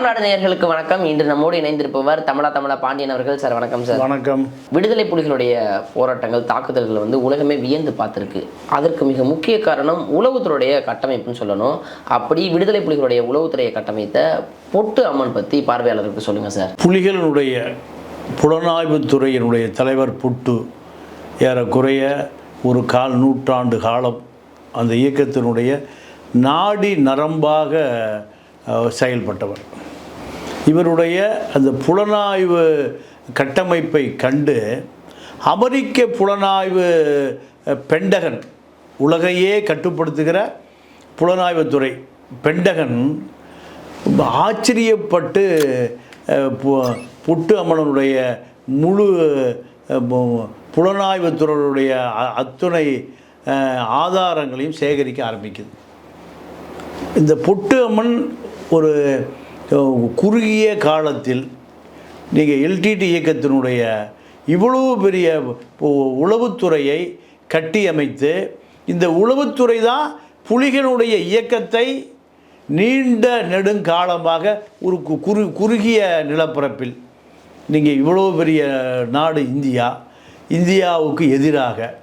நாம் நாடு நேயர்களுக்கு வணக்கம். இன்று நம்மோடு இணைந்திருப்பவர் தமிழா தமிழா பாண்டியன் அவர்கள். சார் வணக்கம் சார். வணக்கம். விடுதலை புலிகளுடைய போராட்டங்கள் தாக்குதல்கள் வந்து உலகமே வியந்து பார்த்துருக்கு. அதற்கு மிக முக்கிய காரணம் உளவுத்துறையுடைய கட்டமைப்புன்னு சொல்லணும். அப்படி விடுதலை புலிகளுடைய உளவுத்துறையை கட்டமைத்த பொட்டு அம்மன் பற்றி பார்வையாளருக்கு சொல்லுங்கள் சார். புலிகளினுடைய புலனாய்வுத்துறையினுடைய தலைவர் புட்டு ஏறக்குறைய ஒரு கால் நூற்றாண்டு காலம் அந்த இயக்கத்தினுடைய நாடி நரம்பாக செயல்பட்டவர். இவருடைய அந்த புலனாய்வு கட்டமைப்பை கண்டு அமெரிக்க புலனாய்வு பெண்டகன் உலகையே கட்டுப்படுத்துகிற புலனாய்வுத்துறை பெண்டகன் ஆச்சரியப்பட்டு பு- புட்டு அம்மனுடைய முழு புலனாய்வுத்துறையுடைய அ- அத்துணை ஆதாரங்களையும் சேகரிக்க ஆரம்பிக்குது. இந்த புட்டு அம்மன் ஒரு குறுகிய காலத்தில் நீங்கள் எல்டிடி இயக்கத்தினுடைய இவ்வளவு பெரிய உளவுத்துறையை கட்டியமைத்து இந்த உளவுத்துறை தான் புலிகளுடைய இயக்கத்தை நீண்ட நெடுங்காலமாக ஒரு கு- குறு குறுகிய நிலப்பரப்பில். நீங்கள் இவ்வளோ பெரிய நாடு இந்தியா இந்தியாவுக்கு எதிராக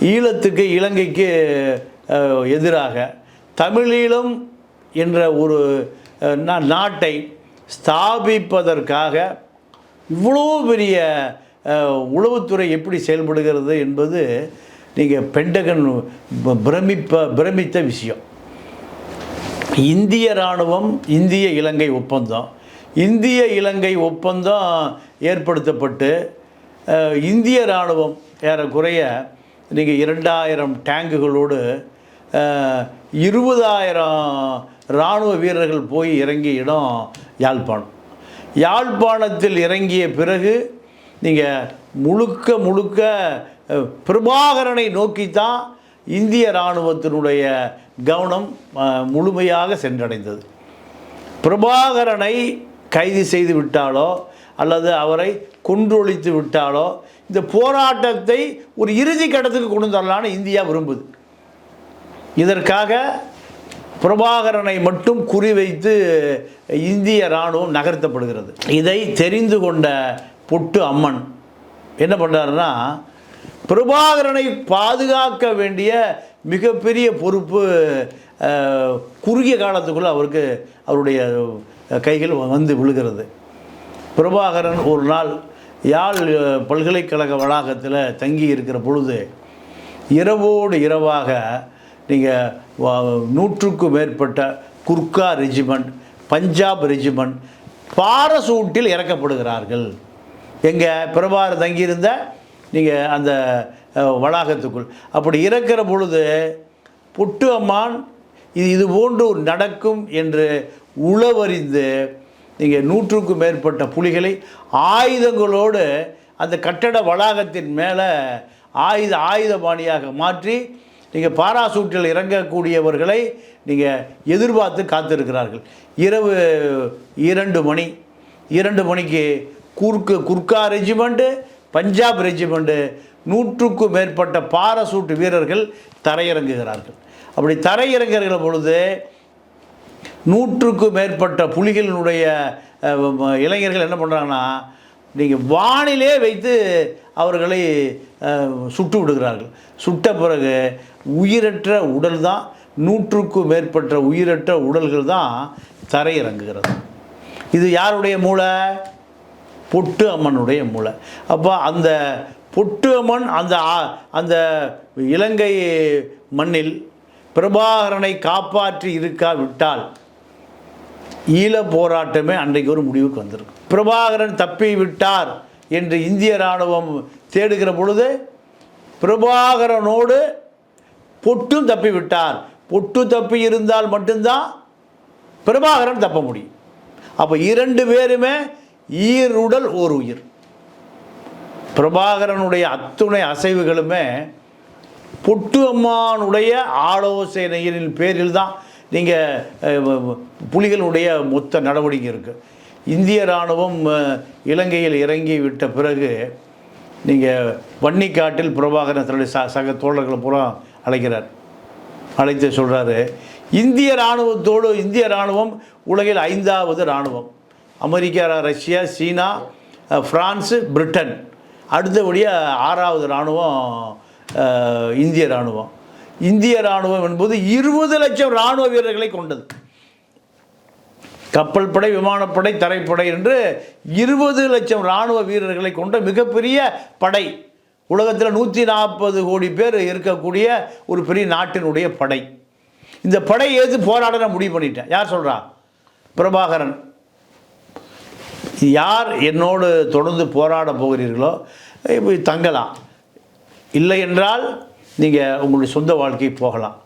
ஈழத்துக்கு இலங்கைக்கு எதிராக தமிழீழம் என்ற ஒரு நாட்டை ஸ்தாபிப்பதற்காக இவ்வளோ பெரிய உளவுத்துறை எப்படி செயல்படுகிறது என்பது நீங்கள் பெண்டகன் ப- பிரமிப்ப பிரமித்த விஷயம். இந்திய இராணுவம் இந்திய இலங்கை ஒப்பந்தம். இந்திய இலங்கை ஒப்பந்தம் ஏற்படுத்தப்பட்டு இந்திய இராணுவம் ஏறக்குறைய நீங்கள் இரண்டாயிரம் டேங்குகளோடு இருபதாயிரம் இராணுவ வீரர்கள் போய் இறங்கிய இடம் யாழ்ப்பாணம். யாழ்ப்பாணத்தில் இறங்கிய பிறகு நீங்கள் முழுக்க முழுக்க பிரபாகரனை நோக்கித்தான் இந்திய இராணுவத்தினுடைய கவனம் முழுமையாக சென்றடைந்தது. பிரபாகரனை கைது செய்து விட்டாலோ அல்லது அவரை கொன்றொழித்து விட்டாலோ இந்த போராட்டத்தை ஒரு இறுதி கட்டத்துக்கு கொண்டு வரலான்னு இந்தியா விரும்புது. இதற்காக பிரபாகரனை மட்டும் குறிவைத்து இந்திய இராணுவம் நகர்த்தப்படுகிறது. இதை தெரிந்து கொண்ட பொட்டு அம்மன் என்ன பண்ணுறாருன்னா பிரபாகரனை பாதுகாக்க வேண்டிய மிகப்பெரிய பொறுப்பு குறுகிய காலத்துக்குள்ளே அவருக்கு அவருடைய கைகள் வந்து விழுகிறது. பிரபாகரன் ஒரு நாள் யாழ் பல்கலைக்கழக வளாகத்தில் தங்கி இருக்கிற பொழுது இரவோடு இரவாக நீங்கள் நூற்றுக்கும் மேற்பட்ட குர்கா ரெஜிமெண்ட் பஞ்சாப் ரெஜிமெண்ட் பாரசூட்டில் இறக்கப்படுகிறார்கள். எங்கள் பிரபார் தங்கியிருந்த நீங்கள் அந்த வளாகத்துக்குள். அப்படி இறக்கிற பொழுது புட்டு அம்மான் இது இது போன்று நடக்கும் என்று உளவறிந்து நீங்கள் நூற்றுக்கும் மேற்பட்ட புலிகளை ஆயுதங்களோடு அந்த கட்டட வளாகத்தின் மேலே ஆயுத ஆயுதபாணியாக மாற்றி நீங்கள் பாராசூட்டில் இறங்கக்கூடியவர்களை நீங்கள் எதிர்பார்த்து காத்திருக்கிறார்கள். இரவு இரண்டு மணி. இரண்டு மணிக்கு குர்க்கு குர்கா ரெஜிமெண்ட்டு பஞ்சாப் ரெஜிமெண்ட்டு நூற்றுக்கும் மேற்பட்ட பாராசூட் வீரர்கள் தரையிறங்குகிறார்கள். அப்படி தரையிறங்குகிற பொழுது நூற்றுக்கும் மேற்பட்ட புலிகளினுடைய இளைஞர்கள் என்ன பண்ணுறாங்கன்னா நீங்கள் வானிலே வைத்து அவர்களை சுட்டு விடுகிறார்கள். சுட்ட பிறகு உயிரற்ற உடல் தான் நூற்றுக்கும் மேற்பட்ட உயிரற்ற உடல்கள் தான் தரையிறங்குகிறது. இது யாருடைய மூளை? பொட்டு அம்மனுடைய மூளை. அப்போ அந்த பொட்டு அம்மன் அந்த அந்த இலங்கை மண்ணில் பிரபாகரனை காப்பாற்றி இருக்காவிட்டால் ஈழ போராட்டமே அன்றைக்கு ஒரு முடிவுக்கு வந்திருக்கும் பிரபாகரன் தப்பி விட்டார் என்று இந்திய இராணுவம் தேடுகிற பொழுது பிரபாகரனோடு பொட்டும் தப்பி விட்டார் பொட்டு தப்பி இருந்தால் மட்டும்தான் பிரபாகரன் தப்ப முடியும். அப்போ இரண்டு பேருமே ஈருடல் ஓர் உயிர். பிரபாகரனுடைய அத்துணை அசைவுகளுமே பொட்டு அம்மானுடைய ஆலோசனையின் பேரில் தான் நீங்கள் புலிகளுடைய மொத்த நடவடிக்கை இருக்குது இந்திய இராணுவம் இலங்கையில் இறங்கி விட்ட பிறகு நீங்கள் வன்னிக்காட்டில் பிரபாகரன் தன்னுடைய ச சக தோழர்களை பூரா அழைக்கிறார். அழைத்து சொல்கிறாரு இந்திய இராணுவத்தோடு இந்திய இராணுவம் உலகில் ஐந்தாவது இராணுவம். America Russia China France Britain. அடுத்தபடியாக ஆறாவது இராணுவம் இந்திய இராணுவம். இந்திய இராணுவம் என்பது இருபது லட்சம் இராணுவ வீரர்களை கொண்டது. கப்பல் படை விமானப்படை தரைப்படை என்று இருபது லட்சம் இராணுவ வீரர்களை கொண்ட மிகப்பெரிய படை. உலகத்தில் நூற்றி நாற்பது கோடி பேர் இருக்கக்கூடிய ஒரு பெரிய நாட்டினுடைய படை. இந்த படை எது போராட நான் முடிவு பண்ணிட்டேன். யார் சொல்கிறா பிரபாகரன். யார் என்னோடு தொடர்ந்து போராட போகிறீர்களோ போய் தங்கலாம். இல்லை என்றால் நீங்கள் உங்களுடைய சொந்த வாழ்க்கை போகலாம்.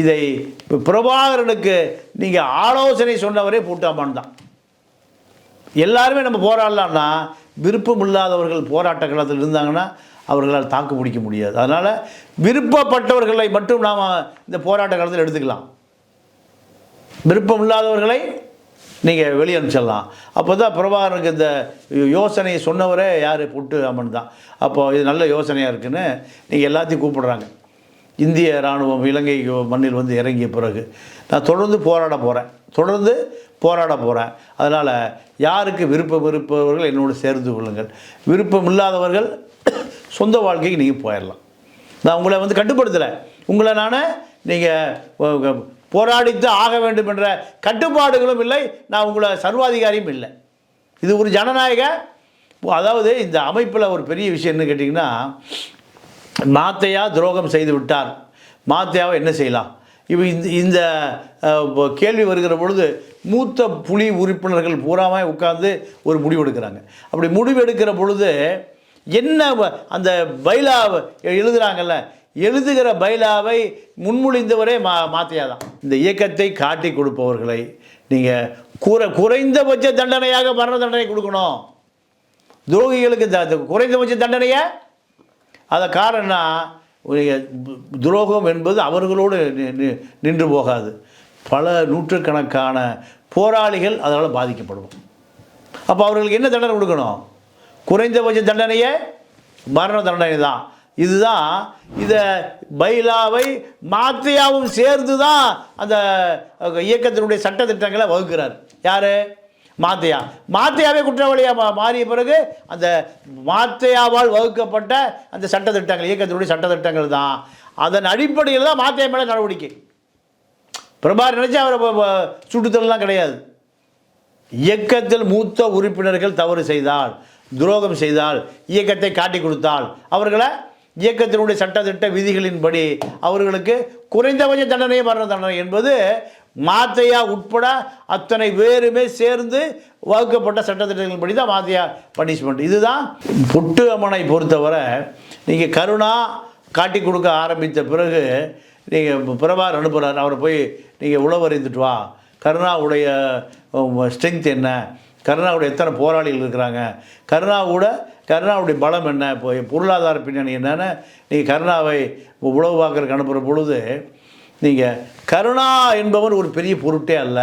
இதை பிரபாகரனுக்கு நீங்கள் ஆலோசனை சொன்னவரே பூட்டாமான் தான். எல்லாருமே நம்ம போராடலாம்னா விருப்பம் இல்லாதவர்கள் போராட்ட களத்தில் இருந்தாங்கன்னா அவர்களால் தாக்கு பிடிக்க முடியாது. அதனால் விருப்பப்பட்டவர்களை மட்டும் நாம் இந்த போராட்ட காலத்தில் எடுத்துக்கலாம். விருப்பம் இல்லாதவர்களை நீங்கள் வெளியே அனுப்பிச்சிடலாம். அப்போ தான் பிரபாகரனுக்கு இந்த யோசனையை சொன்னவரே யார்? புட்டு அம்மன் தான். அப்போ இது நல்ல யோசனையாக இருக்குன்னு நீங்கள் எல்லாத்தையும் கூப்பிடுறாங்க. இந்திய இராணுவம் இலங்கை மண்ணில் வந்து இறங்கிய பிறகு நான் தொடர்ந்து போராட போகிறேன் தொடர்ந்து போராட போகிறேன் அதனால் யாருக்கு விருப்பம் இருப்பவர்கள் என்னோடு சேர்ந்து கொள்ளுங்கள். விருப்பம் இல்லாதவர்கள் சொந்த வாழ்க்கைக்கு நீங்கள் போயிடலாம் நான் உங்களை வந்து கட்டுப்படுத்தலை. உங்களை நான் நீங்கள் போராடித்து ஆக வேண்டும் என்ற கட்டுப்பாடுகளும் இல்லை நான் உங்களை சர்வாதிகாரியும் இல்லை. இது ஒரு ஜனநாயக அதாவது இந்த அமைப்பில் ஒரு பெரிய விஷயம் என்ன கேட்டிங்கன்னா மாத்தையா துரோகம் செய்து விட்டார். மாத்தையாவை என்ன செய்யலாம்? இப்போ இந்த இந்த கேள்வி வருகிற பொழுது மூத்த புலி உறுப்பினர்கள் பூராமல் உட்கார்ந்து ஒரு முடிவு எடுக்கிறாங்க அப்படி முடிவு எடுக்கிற பொழுது என்ன அந்த பைலா எழுதுகிறாங்கல்ல எழுதுகிற பைலாவை முன்மொழிந்தவரே மா மாத்தையா தான். இந்த இயக்கத்தை காட்டி கொடுப்பவர்களை நீங்கள் குறை குறைந்தபட்ச தண்டனையாக மரண தண்டனை கொடுக்கணும். துரோகிகளுக்கு த- குறைந்தபட்ச தண்டனையை? அதை காரணம்னா துரோகம் என்பது அவர்களோடு நின்று போகாது. பல நூற்றுக்கணக்கான போராளிகள் அதனால் பாதிக்கப்படுவோம் அப்போ அவர்களுக்கு என்ன தண்டனை கொடுக்கணும்? குறைந்தபட்ச தண்டனையே மரண தண்டனை தான் இதுதான் இதை பைலாவை மாத்தியாவும் சேர்ந்து தான் அந்த இயக்கத்தினுடைய சட்டத்திட்டங்களை வகுக்கிறார். யார்? மாத்தையா மாத்தையாவே குற்றவாளியாக மாறிய பிறகு அந்த மாத்தையாவால் வகுக்கப்பட்ட அந்த சட்டத்திட்டங்கள் இயக்கத்தினுடைய சட்டத்திட்டங்கள் தான். அதன் அடிப்படையில் தான் மாத்தையா மேலே நடவடிக்கை. பிரபார் நினச்சி அவரை ப- சுட்டுத்தலாம் கிடையாது. இயக்கத்தில் மூத்த உறுப்பினர்கள் தவறு செய்தால் துரோகம் செய்தால் இயக்கத்தை காட்டி கொடுத்தால் அவர்களை இயக்கத்தினுடைய சட்டத்திட்ட விதிகளின்படி அவர்களுக்கு குறைந்தபட்ச தண்டனையே மரண தண்டனை என்பது மாத்தையா உட்பட அத்தனை பேருமே சேர்ந்து வகுக்கப்பட்ட சட்டத்திட்டங்களின்படி தான் மாத்தையா பனிஷ்மெண்ட். இதுதான் புட்டு அம்மனை பொறுத்தவரை நீங்கள் கருணா காட்டி கொடுக்க ஆரம்பித்த பிறகு நீங்கள் பிரபார் அனுப்புகிறார் அவரை போய் நீங்கள் உழவறிந்துட்டு வா. கருணாவுடைய ஸ்ட்ரென்த் என்ன? கருணாவுடைய எத்தனை போராளிகள் இருக்கிறாங்க? கருணாவோட கருணாவுடைய பலம் என்ன? இப்போ பொருளாதார பின்னணி என்னென்னு நீங்கள் கருணாவை உழவு பார்க்கறதுக்கு அனுப்புகிற பொழுது நீங்கள் கருணா என்பவர் ஒரு பெரிய பொருட்டே அல்ல.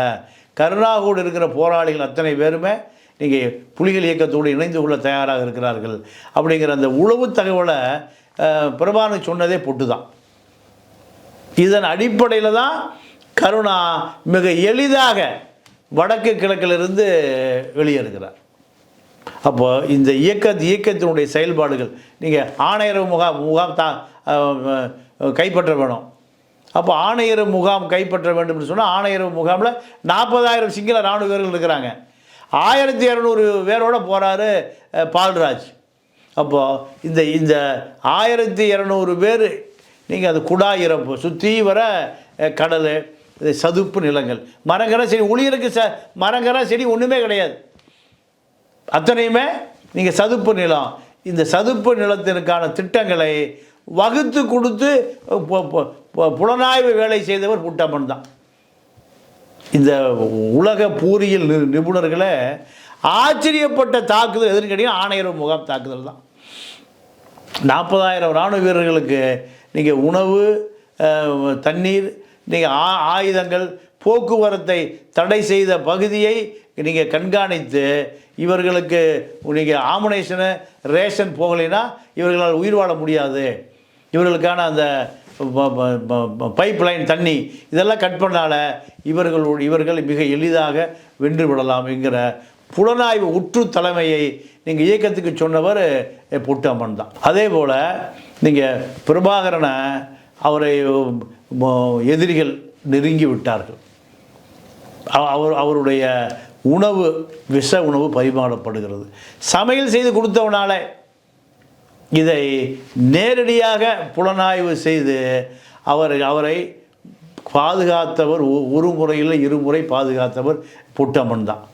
கருணாவோடு இருக்கிற போராளிகள் அத்தனை பேருமே நீங்கள் புலிகள் இயக்கத்தோடு இணைந்து கொள்ள தயாராக இருக்கிறார்கள். அப்படிங்கிற அந்த உளவு தகவலை பிரபானு சொன்னதே பொட்டு தான் இதன் அடிப்படையில் தான் கருணா மிக எளிதாக வடக்கு கிழக்கிலிருந்து வெளியேறுகிறார். அப்போ இந்த இயக்க இயக்கத்தினுடைய செயல்பாடுகள் நீங்கள் ஆணையர் முகாம் முகாம் தா கைப்பற்ற வேணும். அப்போ ஆணையர் முகாம் கைப்பற்ற வேண்டும்னு சொன்னால் ஆணையர் முகாமில் நாற்பதாயிரம் சிங்கள இராணுவ வீரர்கள் இருக்கிறாங்க. ஆயிரத்தி இரநூறு பேரோட போகிறாரு பால்ராஜ். அப்போது இந்த இந்த ஆயிரத்தி இரநூறு பேர் நீங்கள் அது குடா இறப்பு சுற்றி வர கடல் இது சதுப்பு நிலங்கள். மரங்கர செடி ஒளியருக்கு ச மரங்கர செடி ஒன்றுமே கிடையாது. அத்தனையுமே நீங்கள் சதுப்பு நிலம். இந்த சதுப்பு நிலத்திற்கான திட்டங்களை வகுத்து கொடுத்து புலனாய்வு வேலை செய்தவர் புட்டம்மன் தான். இந்த உலக பூரியில் நி- நிபுணர்களை ஆச்சரியப்பட்ட தாக்குதல் எதுன்னு கேட்டீங்கன்னா ஆணையர் முகாம் தாக்குதல் தான். நாற்பதாயிரம் இராணுவ வீரர்களுக்கு நீங்கள் உணவு தண்ணீர் நீங்கள் ஆ ஆயுதங்கள் போக்குவரத்தை தடை செய்த பகுதியை நீங்கள் கண்காணித்து இவர்களுக்கு நீங்கள் ஆமுனேஷனு ரேஷன் போகலைன்னா இவர்களால் உயிர் வாழ முடியாது. இவர்களுக்கான அந்த பைப் லைன் தண்ணி இதெல்லாம் கட் பண்ணால இவர்கள் இவர்கள் மிக எளிதாக வென்று விடலாம் என்கிற புலனாய்வு உற்று தலைமையை நீங்கள் இயக்கத்துக்கு சொன்னவர் பொட்டு அம்மன் தான். அதே போல் நீங்கள் பிரபாகரனை அவரை எதிரிகள் நெருங்கி விட்டார்கள். அவ- அவர் அவருடைய உணவு விஷ உணவு பரிமாறப்படுகிறது. சமையல் செய்து கொடுத்தவனால இதை நேரடியாக புலனாய்வு செய்து அவர் அவரை பாதுகாத்தவர் ஒரு முறையில் இருமுறை பாதுகாத்தவர் புட்டம்மன் தான்.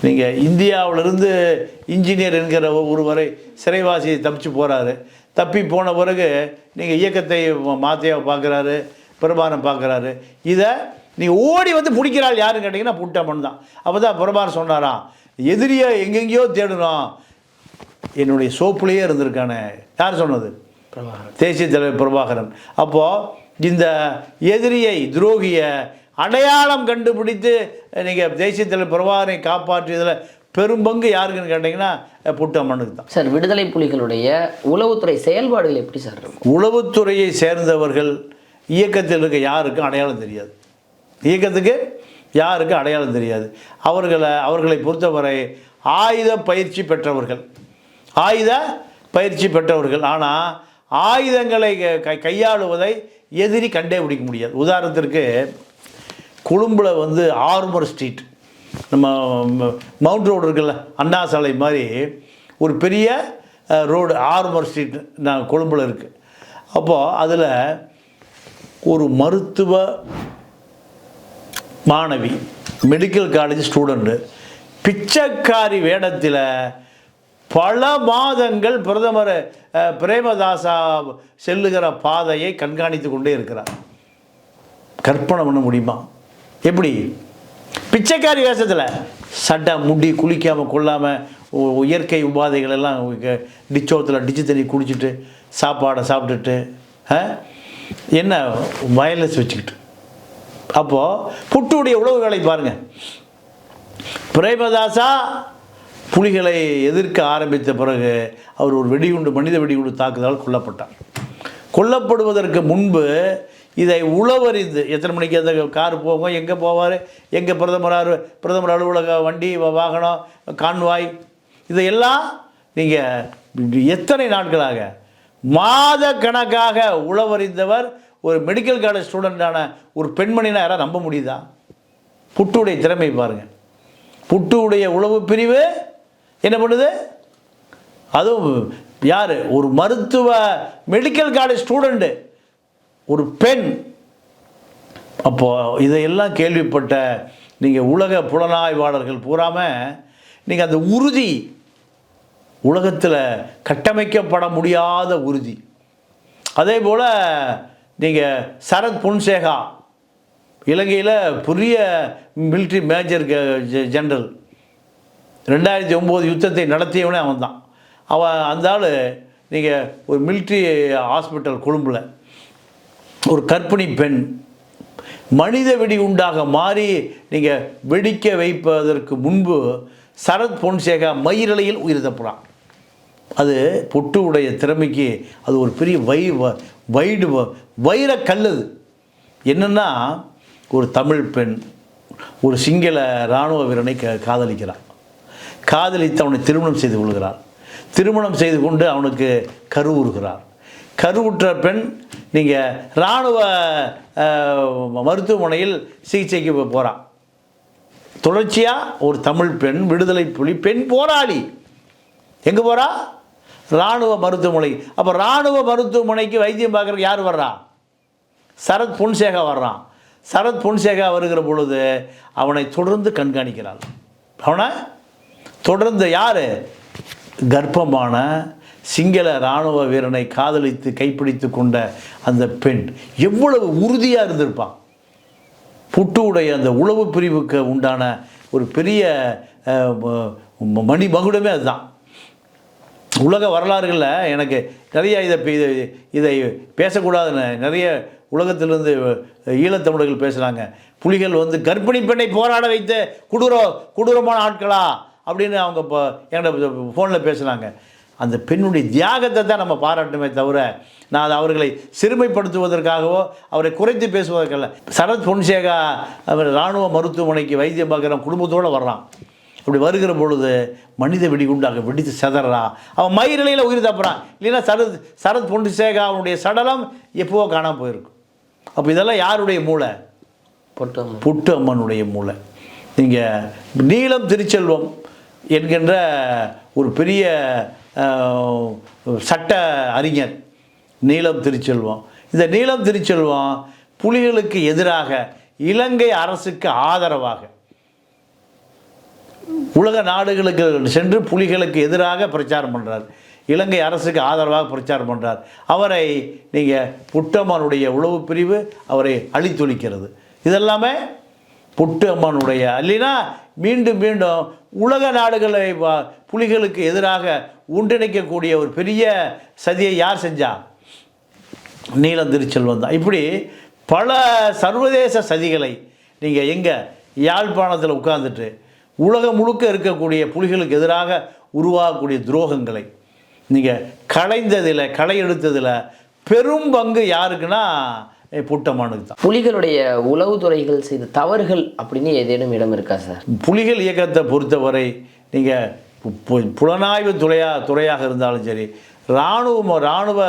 நீங்கள் இந்தியாவிலிருந்து இன்ஜினியர் என்கிற ஒருவரை சிறைவாசியை தப்பிச்சு போகிறாரு தப்பி போன பிறகு நீங்கள் இயக்கத்தை மாத்தையா பார்க்குறாரு. பிரபாரம் பார்க்குறாரு. இதை நீங்கள் ஓடி வந்து பிடிக்கிறாள் யாருன்னு கேட்டிங்கன்னா புட்டம்மன் தான் அப்போ தான் பிரபாரம் சொன்னாராம் எதிரியை எங்கெங்கேயோ தேடணும் என்னுடைய சோப்புலேயே இருந்திருக்கானே. யார் சொன்னது? பிரபாகரன். தேசிய தலைவர் பிரபாகரன். அப்போது இந்த எதிரியை துரோகியை அடையாளம் கண்டுபிடித்து நீங்கள் தேசிய தலைவர் பிரபாகரனை காப்பாற்றியதில் பெரும்பங்கு யாருக்குன்னு கேட்டிங்கன்னா புட்டம்மனுக்கு தான். சார் விடுதலை புலிகளுடைய உளவுத்துறை செயல்பாடுகள் எப்படி சார் உளவுத்துறையை சேர்ந்தவர்கள் இயக்கத்தில் இருக்க யாருக்கும் அடையாளம் தெரியாது. இயக்கத்துக்கு யாருக்கும் அடையாளம் தெரியாது. அவர்களை அவர்களை பொறுத்தவரை ஆயுத பயிற்சி பெற்றவர்கள். ஆயுத பயிற்சி பெற்றவர்கள். ஆனால் ஆயுதங்களை க- கை கையாளுவதை எதிரி கண்டே பிடிக்க முடியாது. உதாரணத்திற்கு கொழும்பில் வந்து ஆர்மர் ஸ்ட்ரீட். நம்ம ம- மவுண்ட் ரோடு இருக்குல்ல அண்ணா சாலை மாதிரி ஒரு பெரிய ரோடு ஆர்மர் ஸ்ட்ரீட் நான் கொழும்பில் இருக்குது அப்போது அதில் ஒரு மருத்துவ மாணவி மெடிக்கல் காலேஜ் ஸ்டூடெண்ட்டு பிச்சைக்காரி வேடத்தில் பல மாதங்கள் பிரதமர் பிரேமதாசா செல்லுகிற பாதையை கண்காணித்து கொண்டே இருக்கிறார். கற்பனை பண்ண முடியுமா? எப்படி? பிச்சைக்காரி வேஷத்தில் சட்டை முடி குளிக்காமல் கொள்ளாமல் இயற்கை உபாதைகள் எல்லாம் டிச்சோத்தில் டிச்சு தண்ணி குடிச்சிட்டு சாப்பாடை சாப்பிட்டுட்டு என்ன வயர்லெஸ் வச்சுக்கிட்டு. அப்போது புட்டுடைய உழவு வேலை பாருங்கள் பிரேமதாசா புலிகளை எதிர்க்க ஆரம்பித்த பிறகு அவர் ஒரு வெடிகுண்டு மனித வெடிகுண்டு தாக்குதலால் கொல்லப்பட்டார். கொல்லப்படுவதற்கு முன்பு இதை உளவறிந்து எத்தனை மணிக்கு அந்த கார் போகும் எங்கே போவார் எங்கே பிரதமர் பிரதமர் அலுவலக வண்டி வாகனம் கான்வாய் இதையெல்லாம் நீங்கள் எத்தனை நாட்களாக மாத கணக்காக உளவறிந்தவர் ஒரு மெடிக்கல் காலேஜ் ஸ்டூடெண்டான ஒரு பெண்மணினா யாராவது நம்ப முடியுதா? புட்டுடைய திறமை பாருங்கள் புட்டுடைய உளவு பிரிவு என்ன பண்ணுது? அதுவும் யார்? ஒரு மருத்துவ மெடிக்கல் காலேஜ் ஸ்டூடெண்ட்டு ஒரு பெண். அப்போது இதையெல்லாம் கேள்விப்பட்ட நீங்கள் உலக புலனாய்வாளர்கள் பூராமல் நீங்கள் அந்த உறுதி உலகத்தில் கட்டமைக்கப்பட முடியாத உறுதி. அதே போல் நீங்கள் சரத் பொன்சேகா இலங்கையில் புதிய மிலிட்ரி மேஜர் ஜெனரல் ரெண்டாயிரத்தி ஒம்பது யுத்தத்தை நடத்தியவனே அவன் தான் அவன் அந்த ஆள் நீங்கள் ஒரு மிலிட்ரி ஹாஸ்பிட்டல் கொழும்பில் ஒரு கர்ப்பிணி பெண் மனித வெடி உண்டாக மாறி நீங்கள் வெடிக்க வைப்பதற்கு முன்பு சரத் பொன்சேகா மயிரலையில் உயிர் தப்புறான். அது பொட்டு உடைய திறமைக்கு அது ஒரு பெரிய வை வைடு வ- கல்லுது அது என்னென்னா ஒரு தமிழ் பெண் ஒரு சிங்கள இராணுவ வீரனை க காதலிக்கிறான் காதலித்து அவனை திருமணம் செய்து கொள்கிறார் திருமணம் செய்து கொண்டு அவனுக்கு கருவுறுகிறார் கருவுற்ற பெண் நீங்கள் இராணுவ மருத்துவமனையில் சிகிச்சைக்கு போகிறான் தொடர்ச்சியாக ஒரு தமிழ் பெண் விடுதலை புலி பெண் போராளி. எங்கே போகிறா இராணுவ மருத்துவமனை. அப்போ இராணுவ மருத்துவமனைக்கு வைத்தியம் பார்க்குற யார் வர்றா? சரத் பொன்சேகா வர்றான் சரத் பொன்சேகா வருகிற பொழுது அவனை தொடர்ந்து கண்காணிக்கிறாள். அவனை? தொடர்ந்து யார்? கர்ப்பமான சிங்கள இராணுவ வீரனை காதலித்து கைப்பிடித்து கொண்ட அந்த பெண் எவ்வளவு உறுதியாக இருந்திருப்பான் புட்டுவுடைய அந்த உளவு பிரிவுக்கு உண்டான ஒரு பெரிய மணி மகுடமே அதுதான். உலக வரலாறுகளில் எனக்கு நிறைய இதை இதை இதை பேசக்கூடாதுன்னு நிறைய உலகத்திலிருந்து ஈழத்தமிழர்கள் பேசுகிறாங்க புலிகள் வந்து கர்ப்பிணி பெண்ணை போராட வைத்து கொடூர கொடூரமான ஆட்களா? அப்படின்னு அவங்க இப்போ என்கிட்ட ஃபோனில் பேசுகிறாங்க அந்த பெண்ணுடைய தியாகத்தை தான் நம்ம பாராட்டுமே தவிர நான் அது அவர்களை சிறுமைப்படுத்துவதற்காகவோ அவரை குறைத்து பேசுவதற்கல்ல. சரத் பொன்சேகா அவர் இராணுவ மருத்துவமனைக்கு வைத்தியம் பார்க்குற குடும்பத்தோடு வர்றான். அப்படி வருகிற பொழுது மனித வெடிகுண்டாக வெடித்து செதறான் அவன் மயிரிலையில் உயிர் தப்புறான் இல்லைன்னா சரத் சரத் பொன்சேகா அவனுடைய சடலம் எப்போவோ காணாம போயிருக்கும். அப்போ இதெல்லாம் யாருடைய மூளை? பொட்டு புட்டு அம்மனுடைய மூளை. நீங்கள் நீலம் திருச்செல்வம் என்கின்ற ஒரு பெரிய சட்ட அறிஞர் நீலம் திருச்செல்வம். இந்த நீலம் திருச்செல்வம் புலிகளுக்கு எதிராக இலங்கை அரசுக்கு ஆதரவாக உலக நாடுகளுக்கு சென்று புலிகளுக்கு எதிராக பிரச்சாரம் பண்ணுறார் இலங்கை அரசுக்கு ஆதரவாக பிரச்சாரம் பண்ணுறார் அவரை நீங்கள் புட்டம்மனுடைய உளவு பிரிவு அவரை அழித்தொழிக்கிறது. இதெல்லாமே புட்டம்மனுடைய இல்லைன்னா மீண்டும் மீண்டும் உலக நாடுகளை புலிகளுக்கு எதிராக ஒன்றிணைக்கக்கூடிய ஒரு பெரிய சதியை யார் செஞ்சா? நீலம் திருச்செல்வன் தான். இப்படி பல சர்வதேச சதிகளை நீங்கள் எங்கே யாழ்ப்பாணத்தில் உட்கார்ந்துட்டு உலகம் முழுக்க இருக்கக்கூடிய புலிகளுக்கு எதிராக உருவாகக்கூடிய துரோகங்களை. நீங்கள் களைந்ததில் களை எடுத்ததில் பெரும் பங்கு யாருக்குன்னா புட்டமானுக்கு தான். புலிகளுடைய உளவுத்துறைகள் செய்த தவறுகள் அப்படின்னு ஏதேனும் இடம் இருக்கா சார்? புலிகள் இயக்கத்தை பொறுத்தவரை நீங்கள் புலனாய்வு துறையா துறையாக இருந்தாலும் சரி இராணுவ இராணுவ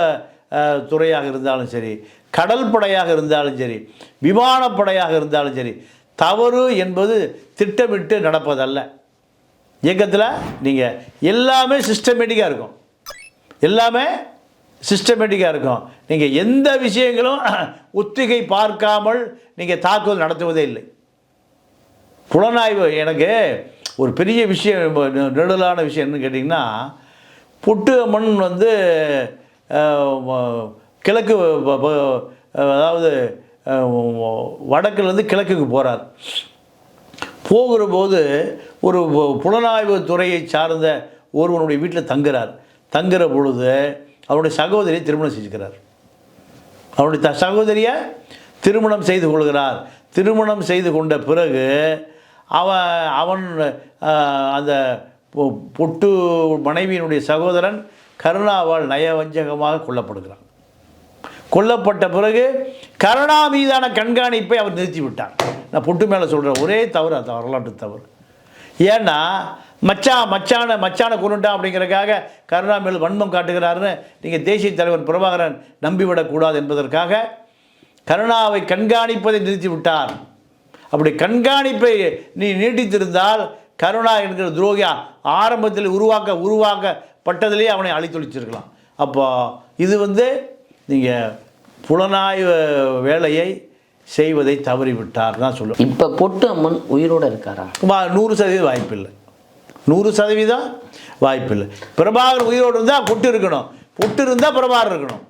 துறையாக இருந்தாலும் சரி கடல் படையாக இருந்தாலும் சரி விமானப்படையாக இருந்தாலும் சரி தவறு என்பது திட்டமிட்டு நடப்பதல்ல. இயக்கத்தில் நீங்கள் எல்லாமே சிஸ்டமேட்டிக்காக இருக்கும். எல்லாமே சிஸ்டமேட்டிக்காக இருக்கும். நீங்கள் எந்த விஷயங்களும் ஒத்திகை பார்க்காமல் நீங்கள் தாக்குதல் நடத்துவதே இல்லை. புலனாய்வு எனக்கு ஒரு பெரிய விஷயம் நெடுதலான நெடுலான விஷயம் என்னன்னு கேட்டிங்கன்னா புட்டு அம்மன் வந்து கிழக்கு அதாவது வடக்குலேருந்து கிழக்குக்கு போகிறார் போகிற போது ஒரு பு- புலனாய்வு துறையை சார்ந்த ஒருவனுடைய வீட்டில் தங்குறார். தங்குற பொழுது அவருடைய சகோதரியை திருமணம் செஞ்சுக்கிறார். அவருடைய த சகோதரியை திருமணம் செய்து கொள்கிறார். திருமணம் செய்து கொண்ட பிறகு அவன் அவன் அந்த பொ- பொட்டு மனைவியினுடைய சகோதரன் கருணாவால் நயவஞ்சகமாக கொல்லப்படுகிறான். கொல்லப்பட்ட பிறகு கருணா மீதான கண்காணிப்பை அவர் நிறுத்திவிட்டார். நான் பொட்டு மேலே சொல்கிறேன் ஒரே தவறு அது வரலாற்று தவறு. ஏன்னா மச்சான் மச்சான மச்சான குருண்டா அப்படிங்கிறதுக்காக கருணா மேல் வன்மம் காட்டுகிறாருன்னு நீங்கள் தேசிய தலைவர் பிரபாகரன் நம்பிவிடக்கூடாது என்பதற்காக கருணாவை கண்காணிப்பதை நிறுத்தி விட்டார் அப்படி கண்காணிப்பை நீ நீட்டித்திருந்தால் கருணா என்கிற துரோகியா ஆரம்பத்தில் உருவாக்க உருவாக்கப்பட்டதிலேயே அவனை அழித்தொழிச்சிருக்கலாம். அப்போ இது வந்து நீங்கள் புலனாய்வு வேலையை செய்வதை தவறிவிட்டார் தான் சொல்லுவேன் இப்போ பொட்டு அம்மன் உயிரோட இருக்காரா? வா நூறு சதவீதம் வாய்ப்பில்லை. நூறு சதவீதம் வாய்ப்பில்லை. பிரபாகர் உயிரோடு இருந்தால் பொட்டு இருக்கணும். பொட்டு இருந்தால் பிரபாகர் இருக்கணும்.